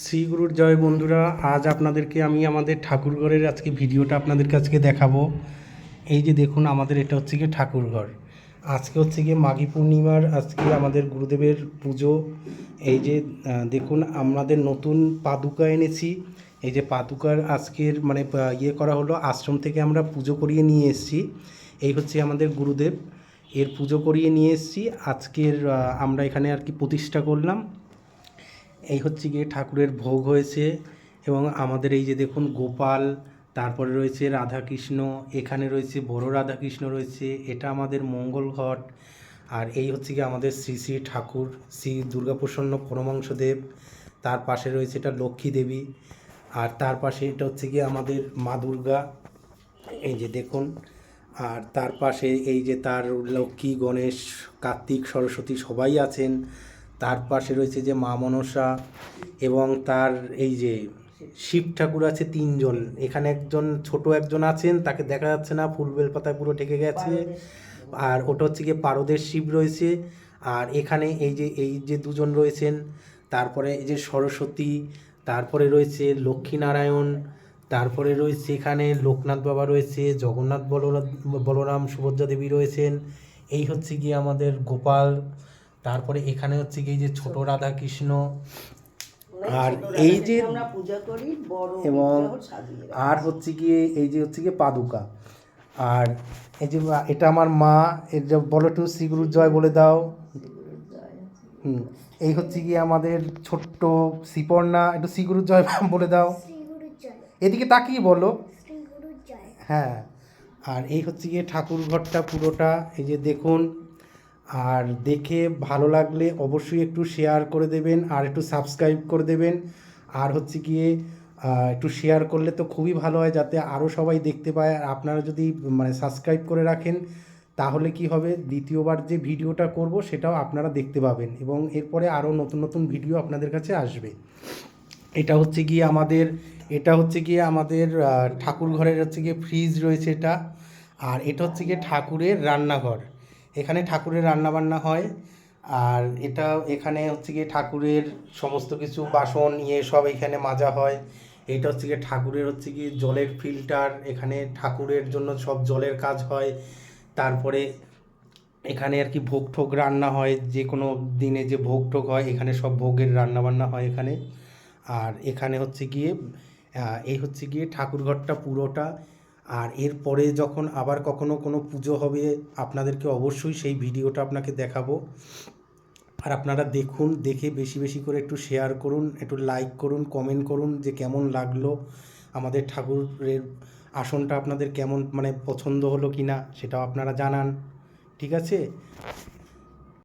শ্রী গুরুর জয় বন্ধুরা, আজ আপনাদেরকে আমি আমাদের ঠাকুরঘরের আজকে ভিডিওটা আপনাদেরকে আজকে দেখাবো। এই যে দেখুন, আমাদের এটা হচ্ছে গিয়ে ঠাকুরঘর। আজকে হচ্ছে গিয়ে মাঘী পূর্ণিমার আজকে আমাদের গুরুদেবের পুজো। এই যে দেখুন, আমাদের নতুন পাদুকা এনেছি। এই যে পাদুকার আজকের মানে ইয়ে করা হলো, আশ্রম থেকে আমরা পুজো করিয়ে নিয়ে এসেছি। এই হচ্ছে আমাদের গুরুদেব। এর পুজো করিয়ে নিয়ে এসেছি। আজকের আমরা এখানে আর কি প্রতিষ্ঠা করলাম। এই হচ্ছে গিয়ে ঠাকুরের ভোগ হয়েছে এবং আমাদের এই যে দেখুন গোপাল, তারপরে রয়েছে রাধাকৃষ্ণ, এখানে রয়েছে বড় রাধাকৃষ্ণ রয়েছে, এটা আমাদের মঙ্গল ঘট। আর এই হচ্ছে গিয়ে আমাদের শ্রী শ্রী ঠাকুর, শ্রী দুর্গাপ্রসন্ন পরমাংশদেব তার পাশে রয়েছে এটা লক্ষ্মী দেবী, আর তার পাশে এটা হচ্ছে গিয়ে আমাদের মা দুর্গা, এই যে দেখুন, আর তার পাশে এই যে তার লক্ষ্মী, গণেশ, কার্তিক, সরস্বতী সবাই আছেন। তার পাশে রয়েছে যে মা মনসা এবং তার এই যে শিব ঠাকুর আছে তিনজন। এখানে একজন ছোট একজন আছেন, তাকে দেখা যাচ্ছে না, ফুল বেলপাতায় পুরো ঢেকে গেছে। আর ওটা হচ্ছে গিয়ে পারদের শিব রয়েছে। আর এখানে এই যে এই যে দুজন রয়েছেন, তারপরে এই যে সরস্বতী, তারপরে রয়েছে লক্ষ্মীনারায়ণ, তারপরে রয়েছে এখানে লোকনাথ বাবা রয়েছে, জগন্নাথ বলরাম বলরাম সুভদ্রা দেবী রয়েছেন। এই হচ্ছে গিয়ে আমাদের গোপাল তারপরে এখানে হচ্ছে গিয়ে এই যে ছোট রাধা কৃষ্ণ আর এই যে আমরা পূজা করি বড় এবং। আর হচ্ছে গিয়ে এই যে হচ্ছে গিয়ে পাদুকা। আর এই যে এটা আমার মা এর যে বলো একটু শ্রীগুরুর জয় বলে দাও। হুম এই হচ্ছে গিয়ে আমাদের ছোট্ট শ্রীপর্ণা একটু শ্রীগুরুর জয় বলে দাও। এদিকে তাকিয়ে বলো। হ্যাঁ আর এই হচ্ছে গিয়ে ঠাকুর ঘরটা পুরোটা এই যে দেখুন। আর দেখে ভালো লাগলে অবশ্যই একটু শেয়ার করে দেবেন আর একটু সাবস্ক্রাইব করে দেবেন। আর হচ্ছে গিয়ে একটু শেয়ার করলে তো খুবই ভালো হয় যাতে আরও সবাই দেখতে পায়। আর আপনারা যদি মানে সাবস্ক্রাইব করে রাখেন, তাহলে কি হবে? দ্বিতীয়বার যে ভিডিওটা করব সেটাও আপনারা দেখতে পাবেন এবং এরপরে আরও নতুন নতুন ভিডিও আপনাদের কাছে আসবে। এটা হচ্ছে গিয়ে আমাদের, এটা হচ্ছে গিয়ে আমাদের ঠাকুর ঘরের হচ্ছে গিয়ে ফ্রিজ রয়েছে এটা। আর এটা হচ্ছে গিয়ে ঠাকুরের রান্নাঘর। এখানে ঠাকুরের রান্না বান্না হয়, আর এটা এখানে হচ্ছে গিয়ে ঠাকুরের সমস্ত কিছু বাসন ইয়ে সব এখানে মাজা হয়। এটা হচ্ছে গিয়ে ঠাকুরের হচ্ছে গিয়ে জলের ফিল্টার এখানে ঠাকুরের জন্য সব জলের কাজ হয়। তারপরে এখানে আর কি ভোগ ঠোক রান্না হয়, যে কোনো দিনে যে ভোগ ঠোক হয়, এখানে সব ভোগের রান্না বান্না হয় এখানে। আর এখানে হচ্ছে গিয়ে এই হচ্ছে গিয়ে ঠাকুরঘরটা পুরোটা আর এরপরে যখন আবার কখনো কোনো পুজো হবে, আপনাদেরকে অবশ্যই সেই ভিডিওটা আপনাকে দেখাবো। আর আপনারা দেখুন, দেখে বেশি বেশি করে একটু শেয়ার করুন, একটু লাইক করুন কমেন্ট করুন যে কেমন লাগল আমাদের ঠাকুরের আসনটা আপনাদের কেমন মানে পছন্দ হলো কি না সেটাও আপনারা জানান, ঠিক আছে?